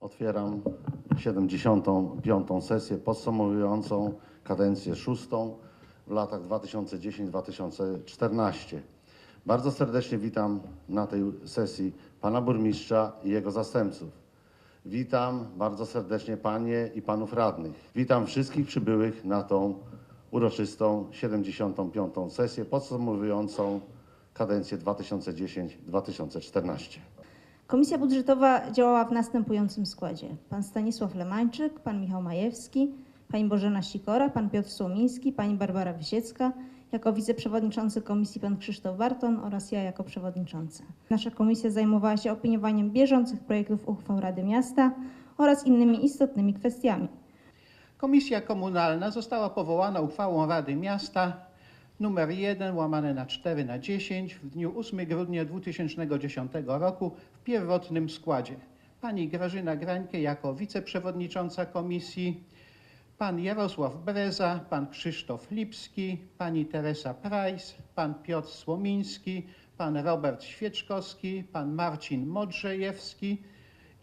Otwieram 75. sesję podsumowującą kadencję szóstą w latach 2010-2014. Bardzo serdecznie witam na tej sesji pana burmistrza i jego zastępców. Witam bardzo serdecznie panie i panów radnych. Witam wszystkich przybyłych na tą uroczystą 75. sesję podsumowującą kadencję 2010-2014. Komisja budżetowa działała w następującym składzie. Pan Stanisław Lemańczyk, pan Michał Majewski, pani Bożena Sikora, pan Piotr Słomiński, pani Barbara Wysiecka, jako wiceprzewodniczący komisji pan Krzysztof Barton oraz ja jako przewodnicząca. Nasza komisja zajmowała się opiniowaniem bieżących projektów uchwał Rady Miasta oraz innymi istotnymi kwestiami. Komisja komunalna została powołana uchwałą Rady Miasta numer 1 łamane na 4 na 10 w dniu 8 grudnia 2010 roku w pierwotnym składzie. Pani Grażyna Grańkę jako wiceprzewodnicząca komisji, pan Jarosław Breza, pan Krzysztof Lipski, pani Teresa Price, pan Piotr Słomiński, pan Robert Świeczkowski, pan Marcin Modrzejewski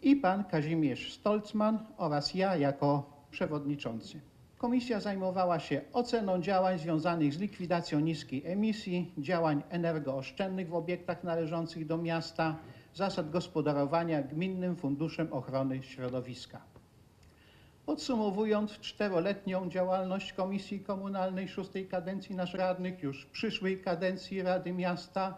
i pan Kazimierz Stolcman oraz ja jako przewodniczący. Komisja zajmowała się oceną działań związanych z likwidacją niskiej emisji, działań energooszczędnych w obiektach należących do miasta, zasad gospodarowania Gminnym Funduszem Ochrony Środowiska. Podsumowując czteroletnią działalność Komisji Komunalnej szóstej kadencji nasz radnych już przyszłej kadencji Rady Miasta,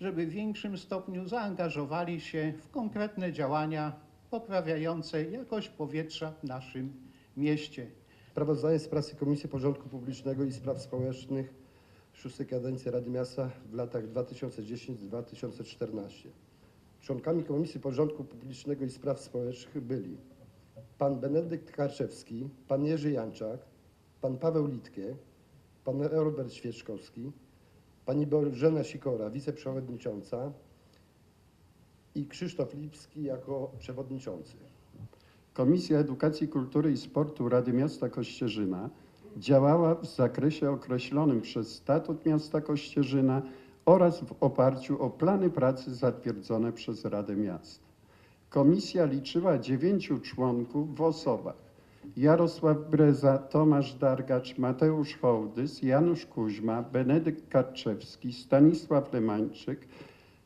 żeby w większym stopniu zaangażowali się w konkretne działania poprawiające jakość powietrza w naszym mieście. Sprawozdanie z pracy Komisji Porządku Publicznego i Spraw Społecznych szóstej kadencji Rady Miasta w latach 2010-2014. Członkami Komisji Porządku Publicznego i Spraw Społecznych byli pan Benedykt Karczewski, pan Jerzy Janczak, pan Paweł Litkie, pan Robert Świeczkowski, pani Bożena Sikora, wiceprzewodnicząca i Krzysztof Lipski jako przewodniczący. Komisja Edukacji, Kultury i Sportu Rady Miasta Kościerzyna działała w zakresie określonym przez Statut Miasta Kościerzyna oraz w oparciu o plany pracy zatwierdzone przez Radę Miasta. Komisja liczyła dziewięciu członków w osobach Jarosław Breza, Tomasz Dargacz, Mateusz Hołdys, Janusz Kuźma, Benedykt Karczewski, Stanisław Lemańczyk,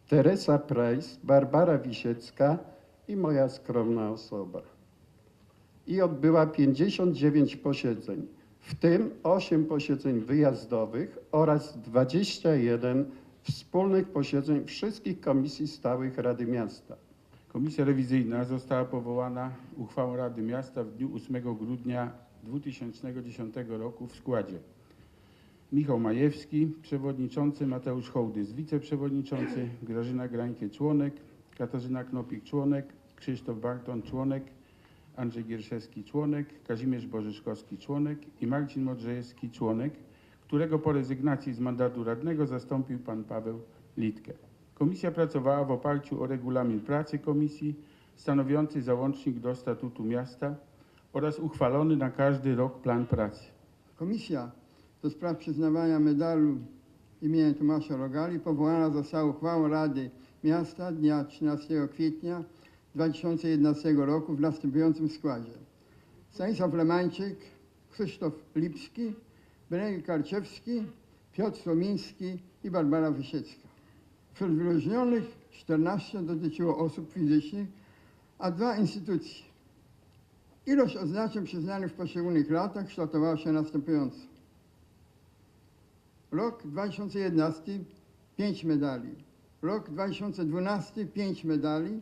Teresa Price, Barbara Wisiecka i moja skromna osoba i odbyła 59 posiedzeń, w tym 8 posiedzeń wyjazdowych oraz 21 wspólnych posiedzeń wszystkich komisji stałych Rady Miasta. Komisja rewizyjna została powołana uchwałą Rady Miasta w dniu 8 grudnia 2010 roku w składzie Michał Majewski, przewodniczący, Mateusz Hołdys, wiceprzewodniczący, Grażyna Grańkie, członek, Katarzyna Knopik, członek, Krzysztof Barton, członek, Andrzej Gierszewski, członek, Kazimierz Bożyszkowski, członek i Marcin Modrzejewski, członek, którego po rezygnacji z mandatu radnego zastąpił pan Paweł Litke. Komisja pracowała w oparciu o regulamin pracy komisji stanowiący załącznik do statutu miasta oraz uchwalony na każdy rok plan pracy. Komisja do spraw przyznawania medalu imienia Tomasza Rogali powołana została uchwałą Rady Miasta dnia 13 kwietnia 2011 roku w następującym składzie. Stanisław Lemańczyk, Krzysztof Lipski, Benedykt Karczewski, Piotr Słomiński i Barbara Wysiecka. Wśród wyróżnionych 14 dotyczyło osób fizycznych, a dwa instytucji. Ilość oznaczeń przyznanych w poszczególnych latach kształtowała się następująco. Rok 2011 5 medali, rok 2012 5 medali,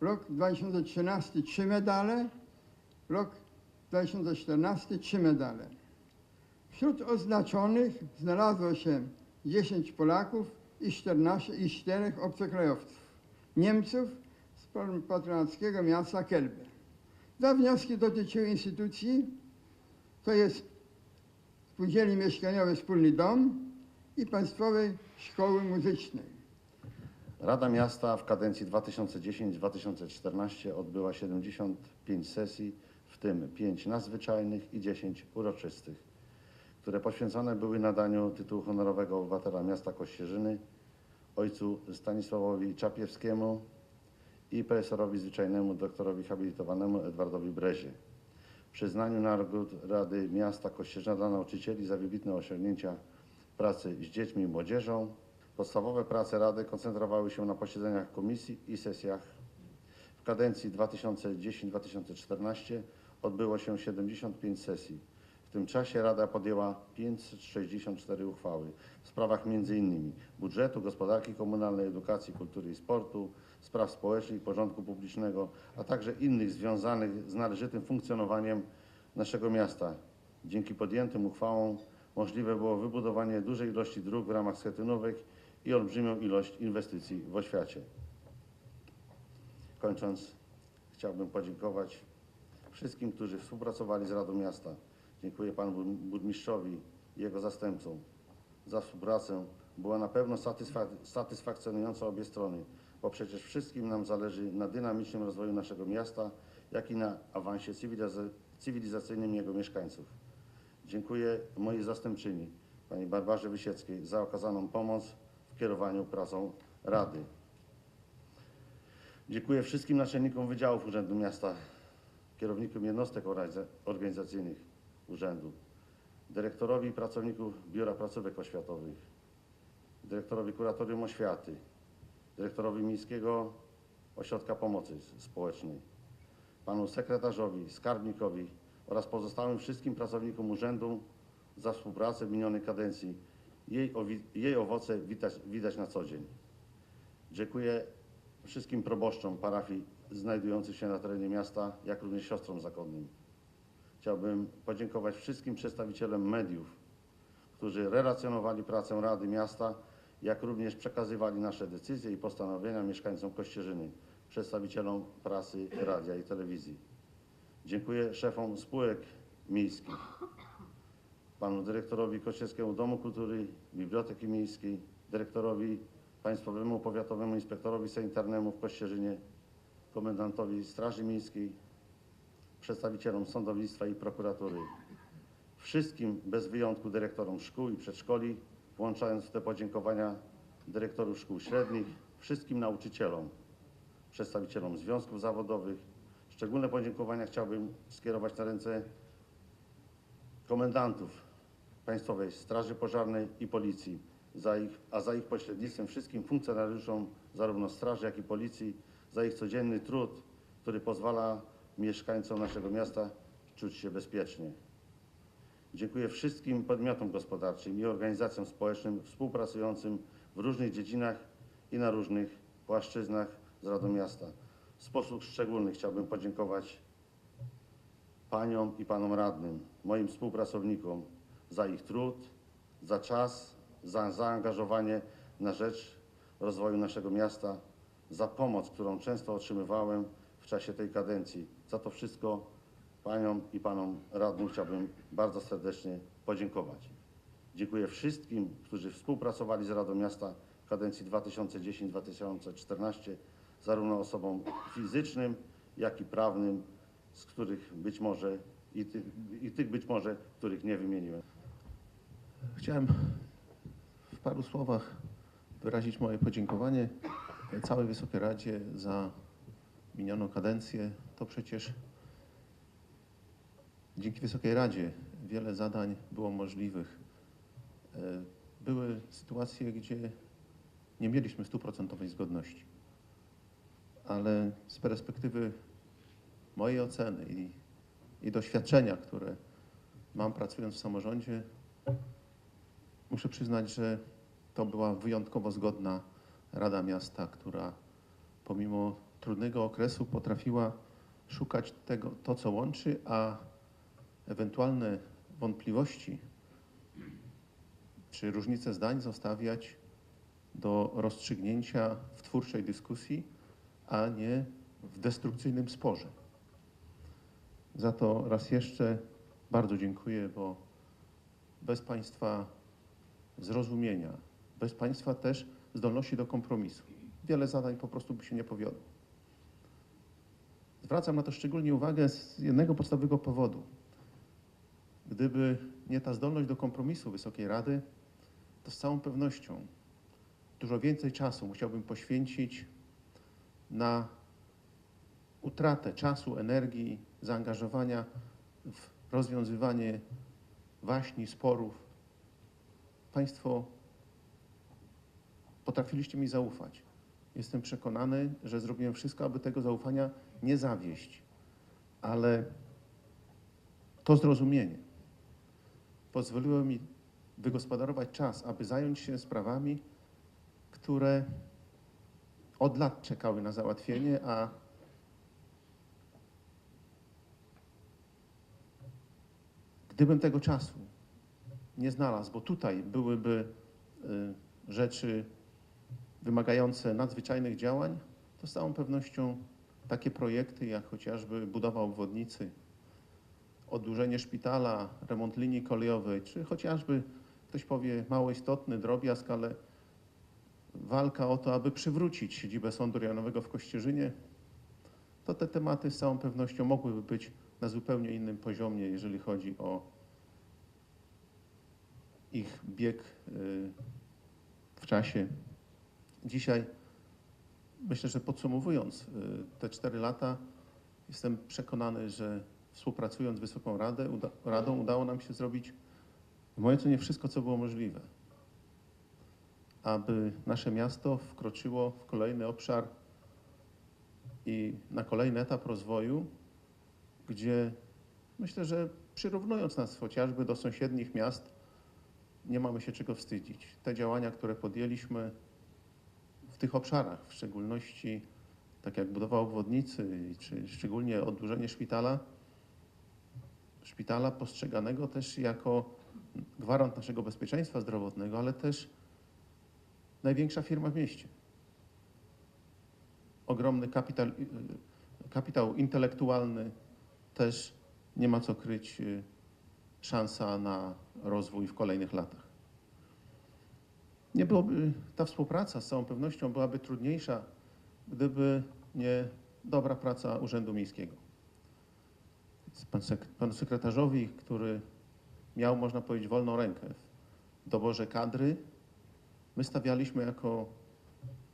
rok 2013 3 medale, rok 2014 3 medale. Wśród oznaczonych znalazło się 10 Polaków i 14 i 4 obcokrajowców, Niemców z patronackiego miasta Kelby. Dwa wnioski dotyczyły instytucji, to jest Spółdzielni Mieszkaniowej Wspólny Dom i Państwowej Szkoły Muzycznej. Rada Miasta w kadencji 2010-2014 odbyła 75 sesji, w tym 5 nadzwyczajnych i 10 uroczystych, które poświęcone były nadaniu tytułu honorowego obywatela miasta Kościerzyny ojcu Stanisławowi Czapiewskiemu i profesorowi zwyczajnemu doktorowi habilitowanemu Edwardowi Brezie. Przyznaniu nagród Rady Miasta Kościerzyna dla nauczycieli za wybitne osiągnięcia pracy z dziećmi i młodzieżą. Podstawowe prace Rady koncentrowały się na posiedzeniach komisji i sesjach. W kadencji 2010-2014 odbyło się 75 sesji. W tym czasie Rada podjęła 564 uchwały w sprawach m.in. budżetu, gospodarki komunalnej, edukacji, kultury i sportu, spraw społecznych i porządku publicznego, a także innych związanych z należytym funkcjonowaniem naszego miasta. Dzięki podjętym uchwałom możliwe było wybudowanie dużej ilości dróg w ramach schetynówek i olbrzymią ilość inwestycji w oświacie. Kończąc, chciałbym podziękować wszystkim, którzy współpracowali z Radą Miasta. Dziękuję panu bur- burmistrzowi i jego zastępcom za współpracę. Była na pewno satysfak- satysfakcjonująca obie strony, bo przecież wszystkim nam zależy na dynamicznym rozwoju naszego miasta, jak i na awansie cywiliza- cywilizacyjnym jego mieszkańców. Dziękuję mojej zastępczyni, pani Barbarze Wysieckiej, za okazaną pomoc kierowaniu pracą Rady. Dziękuję wszystkim naczelnikom wydziałów Urzędu Miasta, kierownikom jednostek organiza- organizacyjnych Urzędu, dyrektorowi i pracowników Biura Placówek Oświatowych, dyrektorowi Kuratorium Oświaty, dyrektorowi Miejskiego Ośrodka Pomocy Społecznej, panu sekretarzowi, skarbnikowi oraz pozostałym wszystkim pracownikom urzędu za współpracę w minionej kadencji. Jej, jej owoce widać, widać na co dzień. Dziękuję wszystkim proboszczom parafii znajdujących się na terenie miasta, jak również siostrom zakonnym. Chciałbym podziękować wszystkim przedstawicielom mediów, którzy relacjonowali pracę Rady Miasta, jak również przekazywali nasze decyzje i postanowienia mieszkańcom Kościerzyny, przedstawicielom prasy, radia i telewizji. Dziękuję szefom spółek miejskich, panu dyrektorowi Kościerskiemu Domu Kultury, Biblioteki Miejskiej, dyrektorowi Państwowemu Powiatowemu Inspektorowi Sanitarnemu w Kościerzynie, komendantowi Straży Miejskiej, przedstawicielom sądownictwa i prokuratury, wszystkim bez wyjątku dyrektorom szkół i przedszkoli, włączając w te podziękowania dyrektorów szkół średnich, wszystkim nauczycielom, przedstawicielom związków zawodowych. Szczególne podziękowania chciałbym skierować na ręce komendantów Państwowej Straży Pożarnej i Policji, za ich, a za ich pośrednictwem wszystkim funkcjonariuszom zarówno Straży, jak i Policji za ich codzienny trud, który pozwala mieszkańcom naszego miasta czuć się bezpiecznie. Dziękuję wszystkim podmiotom gospodarczym i organizacjom społecznym współpracującym w różnych dziedzinach i na różnych płaszczyznach z Radą Miasta. W sposób szczególny chciałbym podziękować paniom i panom radnym, moim współpracownikom za ich trud, za czas, za zaangażowanie na rzecz rozwoju naszego miasta, za pomoc, którą często otrzymywałem w czasie tej kadencji. Za to wszystko paniom i panom radnym chciałbym bardzo serdecznie podziękować. Dziękuję wszystkim, którzy współpracowali z Radą Miasta w kadencji 2010-2014, zarówno osobom fizycznym, jak i prawnym, z których być może i, ty, i tych być może, których nie wymieniłem. Chciałem w paru słowach wyrazić moje podziękowanie całej Wysokiej Radzie za minioną kadencję. To przecież dzięki Wysokiej Radzie wiele zadań było możliwych. E, Były sytuacje, gdzie nie mieliśmy stuprocentowej zgodności, ale z perspektywy mojej oceny i, i doświadczenia, które mam pracując w samorządzie, Muszę przyznać, że to była wyjątkowo zgodna Rada Miasta, która pomimo trudnego okresu potrafiła szukać tego, to co łączy, a ewentualne wątpliwości czy różnice zdań zostawiać do rozstrzygnięcia w twórczej dyskusji, a nie w destrukcyjnym sporze. Za to raz jeszcze bardzo dziękuję, bo bez Państwa zrozumienia, bez Państwa też zdolności do kompromisu. Wiele zadań po prostu by się nie powiodło. Zwracam na to szczególnie uwagę z jednego podstawowego powodu. Gdyby nie ta zdolność do kompromisu Wysokiej Rady, to z całą pewnością dużo więcej czasu musiałbym poświęcić na utratę czasu, energii, zaangażowania w rozwiązywanie waśni, sporów. Państwo potrafiliście mi zaufać. Jestem przekonany, że zrobiłem wszystko, aby tego zaufania nie zawieść. Ale to zrozumienie pozwoliło mi wygospodarować czas, aby zająć się sprawami, które od lat czekały na załatwienie, a gdybym tego czasu nie znalazł, bo tutaj byłyby y, rzeczy wymagające nadzwyczajnych działań, to z całą pewnością takie projekty jak chociażby budowa obwodnicy, oddłużenie szpitala, remont linii kolejowej, czy chociażby ktoś powie mało istotny drobiazg, ale walka o to, aby przywrócić siedzibę Sądu Rejonowego w Kościerzynie, to te tematy z całą pewnością mogłyby być na zupełnie innym poziomie, jeżeli chodzi o ich bieg y, w czasie. Dzisiaj myślę, że podsumowując y, te cztery lata, jestem przekonany, że współpracując z Wysoką Radę, uda, Radą udało nam się zrobić w mojej ocenie wszystko, co było możliwe, aby nasze miasto wkroczyło w kolejny obszar i na kolejny etap rozwoju, gdzie myślę, że przyrównując nas chociażby do sąsiednich miast, nie mamy się czego wstydzić. Te działania, które podjęliśmy w tych obszarach, w szczególności tak jak budowa obwodnicy, czy szczególnie oddłużenie szpitala, szpitala postrzeganego też jako gwarant naszego bezpieczeństwa zdrowotnego, ale też największa firma w mieście. Ogromny kapitał, kapitał intelektualny, też nie ma co kryć y, szansa na rozwój w kolejnych latach. Nie byłoby, ta współpraca z całą pewnością byłaby trudniejsza, gdyby nie dobra praca Urzędu Miejskiego. Pan sek, panu sekretarzowi, który miał, można powiedzieć, wolną rękę w doborze kadry, my stawialiśmy jako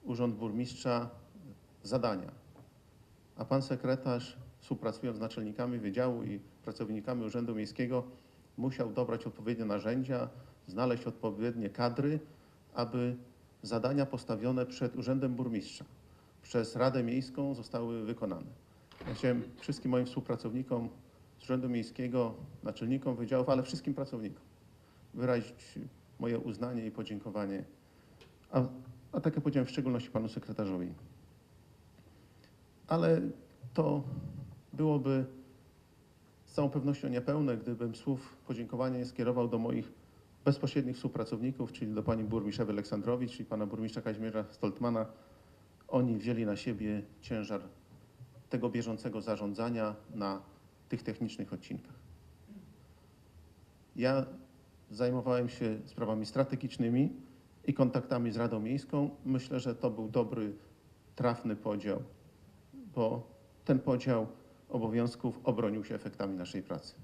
Urząd Burmistrza zadania, a pan sekretarz, współpracując z naczelnikami wydziału i pracownikami Urzędu Miejskiego, musiał dobrać odpowiednie narzędzia, znaleźć odpowiednie kadry, aby zadania postawione przed Urzędem Burmistrza przez Radę Miejską zostały wykonane. Ja chciałem wszystkim moim współpracownikom z Urzędu Miejskiego, naczelnikom wydziałów, ale wszystkim pracownikom wyrazić moje uznanie i podziękowanie, a, a tak jak powiedziałem, w szczególności panu sekretarzowi. Ale to byłoby z całą pewnością niepełne, gdybym słów podziękowania nie skierował do moich bezpośrednich współpracowników, czyli do pani burmistrz Ewy Aleksandrowicz i pana burmistrza Kazimierza Stoltmana. Oni wzięli na siebie ciężar tego bieżącego zarządzania na tych technicznych odcinkach. Ja zajmowałem się sprawami strategicznymi i kontaktami z Radą Miejską. Myślę, że to był dobry, trafny podział, bo ten podział obowiązków obronił się efektami naszej pracy.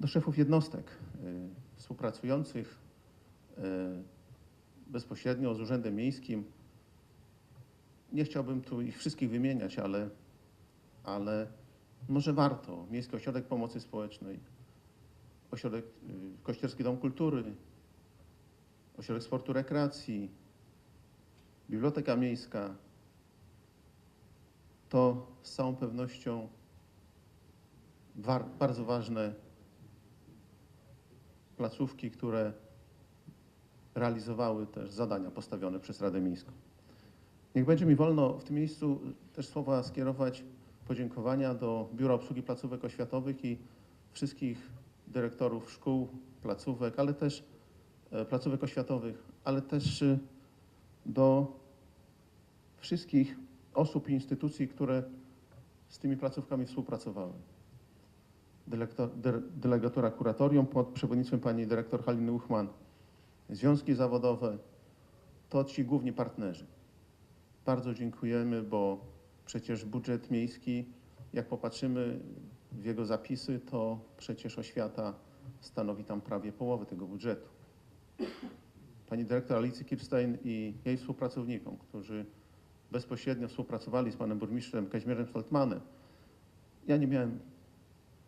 Do szefów jednostek y, współpracujących y, bezpośrednio z Urzędem Miejskim. Nie chciałbym tu ich wszystkich wymieniać, ale, ale może warto. Miejski Ośrodek Pomocy Społecznej, Ośrodek, y, Kościerski Dom Kultury, Ośrodek Sportu Rekreacji, Biblioteka Miejska. To z całą pewnością bardzo ważne placówki, które realizowały też zadania postawione przez Radę Miejską. Niech będzie mi wolno w tym miejscu też słowa skierować podziękowania do Biura Obsługi Placówek Oświatowych i wszystkich dyrektorów szkół, placówek, ale też e, placówek oświatowych, ale też e, do wszystkich osób i instytucji, które z tymi placówkami współpracowały. Dylektor, dy, delegatura kuratorium pod przewodnictwem pani dyrektor Haliny Uchman, związki zawodowe, to ci główni partnerzy. Bardzo dziękujemy, bo przecież budżet miejski, jak popatrzymy w jego zapisy, to przecież oświata stanowi tam prawie połowę tego budżetu. Pani dyrektor Alicji Kirstein i jej współpracownikom, którzy bezpośrednio współpracowali z panem burmistrzem Kazimierzem Stoltmanem. Ja nie miałem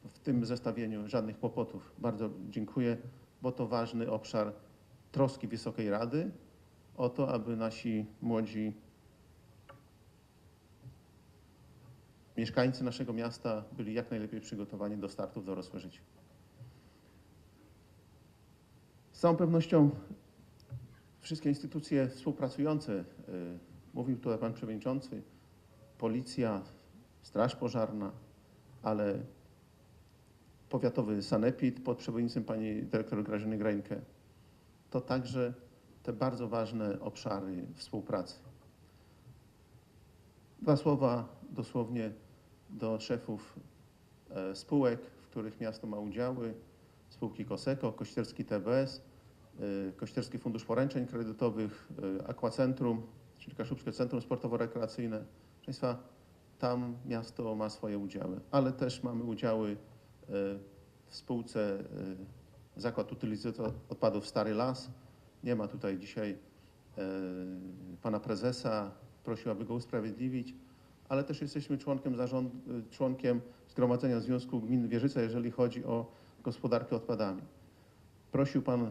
w tym zestawieniu żadnych kłopotów. Bardzo dziękuję, bo to ważny obszar troski Wysokiej Rady o to, aby nasi młodzi mieszkańcy naszego miasta byli jak najlepiej przygotowani do startu w dorosłe życie. Z całą pewnością wszystkie instytucje współpracujące, y, mówił tutaj Pan Przewodniczący, Policja, Straż Pożarna, ale powiatowy sanepid pod przewodnictwem Pani Dyrektor Grażyny Grańkę, to także te bardzo ważne obszary współpracy. Dwa słowa dosłownie do szefów e, spółek, w których miasto ma udziały. Spółki Koseko, Kościerski TBS, e, Kościerski Fundusz Poręczeń Kredytowych, e, Aquacentrum, czyli Kaszubskie Centrum Sportowo-Rekreacyjne. Proszę Państwa, tam miasto ma swoje udziały, ale też mamy udziały e, w spółce e, Zakład Utylizacji Odpadów Stary Las. Nie ma tutaj dzisiaj e, pana prezesa, prosił, aby go usprawiedliwić, ale też jesteśmy członkiem zarządu, członkiem Zgromadzenia Związku Gmin Wieżyca, jeżeli chodzi o gospodarkę odpadami. Prosił pan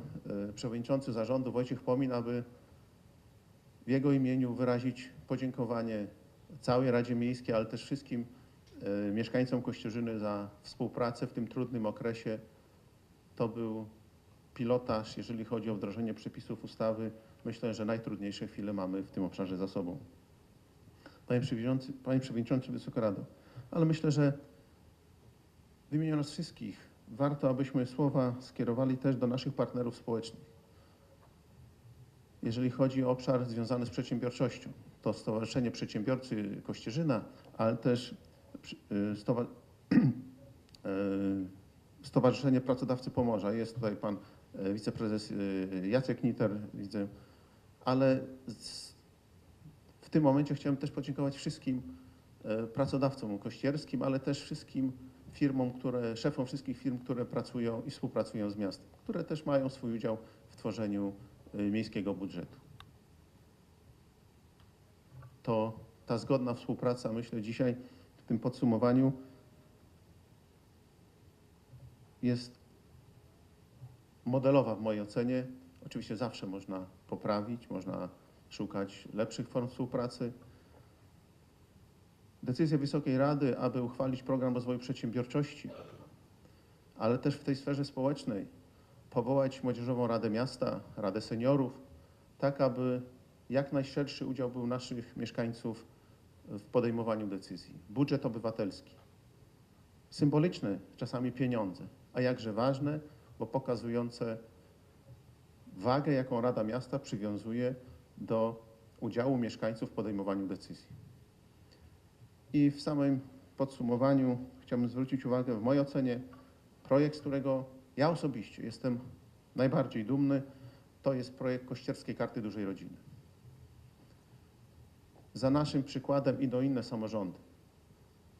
przewodniczący zarządu Wojciech Pomin, aby w jego imieniu wyrazić podziękowanie całej Radzie Miejskiej, ale też wszystkim e, mieszkańcom Kościerzyny za współpracę w tym trudnym okresie. To był pilotaż, jeżeli chodzi o wdrożenie przepisów ustawy. Myślę, że najtrudniejsze chwile mamy w tym obszarze za sobą. Panie Przewodniczący, Panie Przewodniczący Wysoka Rado, ale myślę, że w imieniu nas wszystkich warto, abyśmy słowa skierowali też do naszych partnerów społecznych. Jeżeli chodzi o obszar związany z przedsiębiorczością, to Stowarzyszenie Przedsiębiorcy Kościerzyna, ale też y, y, Stowarzyszenie Pracodawcy Pomorza. Jest tutaj pan y, wiceprezes Jacek Niter, widzę, ale w tym momencie chciałem też podziękować wszystkim pracodawcom kościerskim, ale też wszystkim firmom, które, szefom wszystkich firm, które pracują i współpracują z miastem, które też mają swój udział w tworzeniu miejskiego budżetu. To ta zgodna współpraca, myślę, dzisiaj w tym podsumowaniu jest modelowa w mojej ocenie. Oczywiście zawsze można poprawić, można szukać lepszych form współpracy. Decyzja Wysokiej Rady, aby uchwalić program rozwoju przedsiębiorczości, ale też w tej sferze społecznej powołać Młodzieżową Radę Miasta, Radę Seniorów, tak aby jak najszerszy udział był naszych mieszkańców w podejmowaniu decyzji. Budżet obywatelski. Symboliczne czasami pieniądze, a jakże ważne, bo pokazujące wagę, jaką Rada Miasta przywiązuje do udziału mieszkańców w podejmowaniu decyzji. I w samym podsumowaniu chciałbym zwrócić uwagę, w mojej ocenie, projekt, z którego ja osobiście jestem najbardziej dumny, to jest projekt Kościerskiej Karty Dużej Rodziny. Za naszym przykładem idą inne samorządy.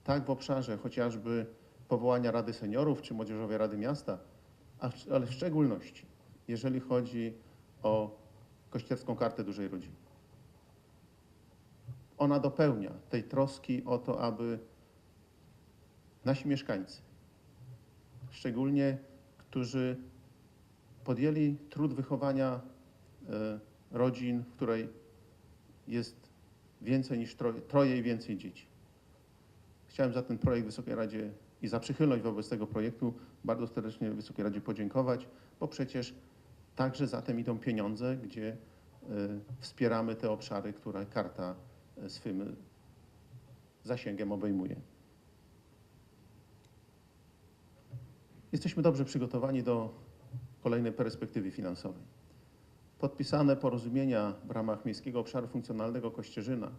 Tak w obszarze chociażby powołania Rady Seniorów czy Młodzieżowej Rady Miasta, ale w szczególności jeżeli chodzi o Kościerską Kartę Dużej Rodziny. Ona dopełnia tej troski o to, aby nasi mieszkańcy, szczególnie którzy podjęli trud wychowania e, rodzin, w której jest więcej niż troje, troje i więcej dzieci. Chciałem za ten projekt Wysokiej Radzie i za przychylność wobec tego projektu bardzo serdecznie Wysokiej Radzie podziękować, bo przecież także za tym idą pieniądze, gdzie e, wspieramy te obszary, które karta e, swym zasięgiem obejmuje. Jesteśmy dobrze przygotowani do kolejnej perspektywy finansowej. Podpisane porozumienia w ramach Miejskiego Obszaru Funkcjonalnego Kościerzyna.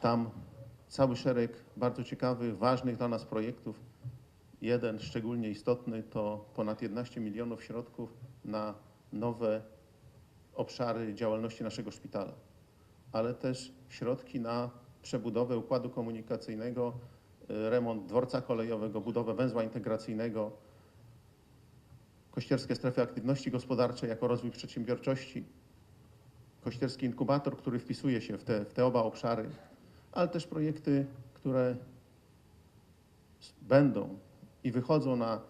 Tam cały szereg bardzo ciekawych, ważnych dla nas projektów. Jeden szczególnie istotny to ponad 11 milionów środków na nowe obszary działalności naszego szpitala, ale też środki na przebudowę układu komunikacyjnego, remont dworca kolejowego, budowę węzła integracyjnego, kościerskie strefy aktywności gospodarczej jako rozwój przedsiębiorczości. kościerski inkubator, który wpisuje się w te, w te oba obszary, ale też projekty, które będą i wychodzą na, y,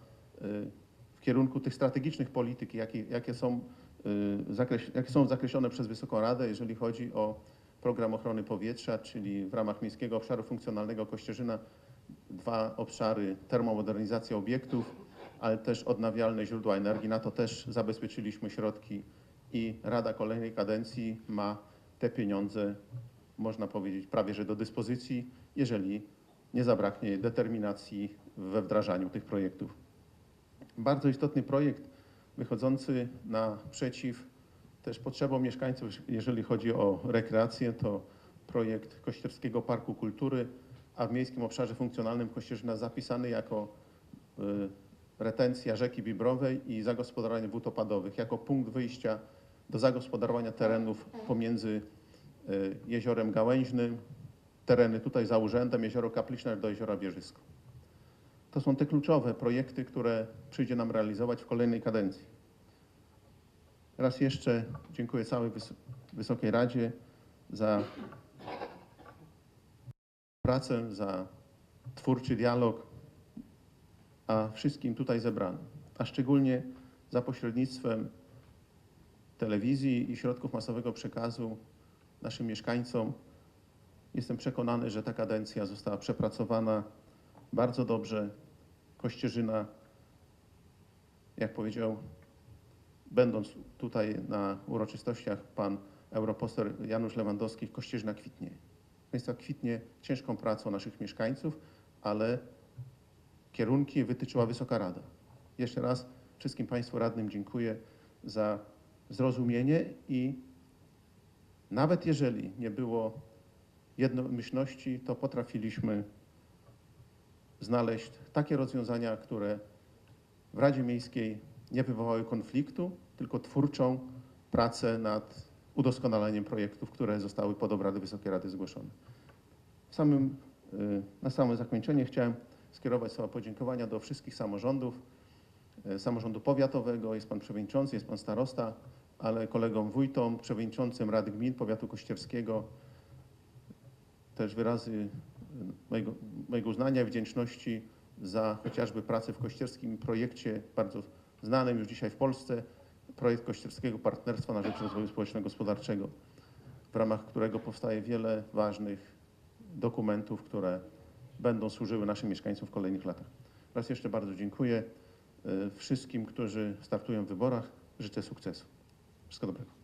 w kierunku tych strategicznych polityk, jakie, jakie, są, y, jakie są zakreślone przez Wysoką Radę, jeżeli chodzi o program ochrony powietrza, czyli w ramach Miejskiego Obszaru Funkcjonalnego Kościerzyna dwa obszary termomodernizacja obiektów, ale też odnawialne źródła energii. Na to też zabezpieczyliśmy środki i Rada kolejnej kadencji ma te pieniądze, można powiedzieć, prawie że do dyspozycji, jeżeli nie zabraknie determinacji we wdrażaniu tych projektów. Bardzo istotny projekt wychodzący naprzeciw też potrzebom mieszkańców, jeżeli chodzi o rekreację, to projekt Kościerskiego Parku Kultury, a w Miejskim Obszarze Funkcjonalnym Kościerzyna zapisany jako y, retencja rzeki Bibrowej i zagospodarowanie wód opadowych, jako punkt wyjścia do zagospodarowania terenów pomiędzy y, Jeziorem Gałęźnym, tereny tutaj za urzędem, Jezioro Kapliczne do Jeziora Wierzysko. To są te kluczowe projekty, które przyjdzie nam realizować w kolejnej kadencji. Raz jeszcze dziękuję całej Wys- Wysokiej Radzie za pracę, za twórczy dialog, a wszystkim tutaj zebranym, a szczególnie za pośrednictwem telewizji i środków masowego przekazu naszym mieszkańcom. Jestem przekonany, że ta kadencja została przepracowana bardzo dobrze. Kościerzyna, jak powiedział, będąc tutaj na uroczystościach, pan europoseł Janusz Lewandowski, Kościerzyna kwitnie. Państwa kwitnie ciężką pracą naszych mieszkańców, ale kierunki wytyczyła Wysoka Rada. Jeszcze raz wszystkim Państwu radnym dziękuję za zrozumienie i nawet jeżeli nie było jednomyślności, to potrafiliśmy znaleźć takie rozwiązania, które w Radzie Miejskiej nie wywołały konfliktu, tylko twórczą pracę nad udoskonaleniem projektów, które zostały pod obrady Wysokiej Rady zgłoszone. Samym, y, na samo zakończenie chciałem skierować słowa podziękowania do wszystkich samorządów, y, samorządu powiatowego, jest pan przewodniczący, jest pan starosta, ale kolegom wójtom, przewodniczącym Rady Gmin Powiatu Kościerskiego, też wyrazy y, mojego, mojego uznania i wdzięczności za chociażby pracę w kościerskim projekcie, bardzo znanym już dzisiaj w Polsce, projekt Kościerskiego Partnerstwa na Rzecz Rozwoju Społeczno-Gospodarczego, w ramach którego powstaje wiele ważnych dokumentów, które będą służyły naszym mieszkańcom w kolejnych latach. Raz jeszcze bardzo dziękuję y, wszystkim, którzy startują w wyborach. Życzę sukcesu. Wszystkiego dobrego.